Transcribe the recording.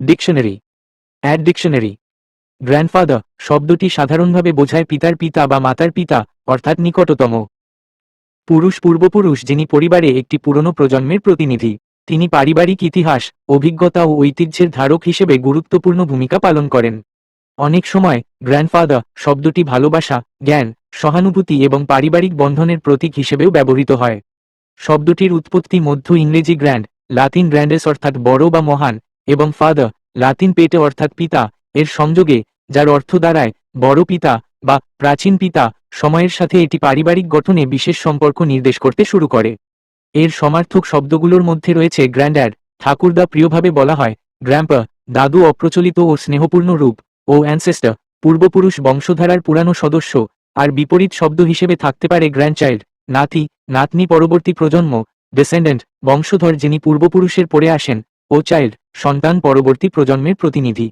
Dictionary. Add dictionary. Grandfather শব্দটি সাধারণভাবে বোঝায় পিতার পিতা বা মাতার পিতা, অর্থাৎ নিকটতম। পুরুষ পূর্বপুরুষ যিনি পরিবারে একটি পুরনো প্রজন্মের প্রতিনিধি, তিনি পারিবারিক ইতিহাস, অভিজ্ঞতা ও ঐতিহ্যের ধারক হিসেবে গুরুত্বপূর্ণ ভূমিকা পালন করেন। অনেক সময় গ্র্যান্ডফাদার শব্দটি ভালোবাসা, জ্ঞান, সহানুভূতি এবং পারিবারিক বন্ধনের প্রতীক হিসেবেও ব্যবহৃত হয়। শব্দটির উৎপত্তি মধ্য ইংরেজি গ্র্যান্ড, লাতিন গ্র্যান্ডেস অর্থাৎ বড় বা মহান এবং ফাদার লাতিন পেটে অর্থাৎ পিতা, এর সংযোগে, যার অর্থ দ্বারায়, বড় পিতা বা প্রাচীন পিতা, সময়ের সাথে এটি পারিবারিক গঠনে বিশেষ সম্পর্ক নির্দেশ করতে শুরু করে। এর সমার্থক শব্দগুলোর মধ্যে রয়েছে গ্র্যান্ড্যাড ঠাকুরদা প্রিয়ভাবে বলা হয়, গ্র্যাম্পা, দাদু অপ্রচলিত ও স্নেহপূর্ণ রূপ, ও অ্যানসেস্টার, পূর্বপুরুষ বংশধারার পুরানো সদস্য, আর বিপরীত শব্দ হিসেবে থাকতে পারে গ্র্যান্ডচাইল্ড, নাতি, নাতনি পরবর্তী প্রজন্ম ডেসেন্ডেন্ট বংশধর যিনি পূর্বপুরুষের পরে আসেন, ও চাইল্ড। সন্তান পরবর্তী প্রজন্মের প্রতিনিধি।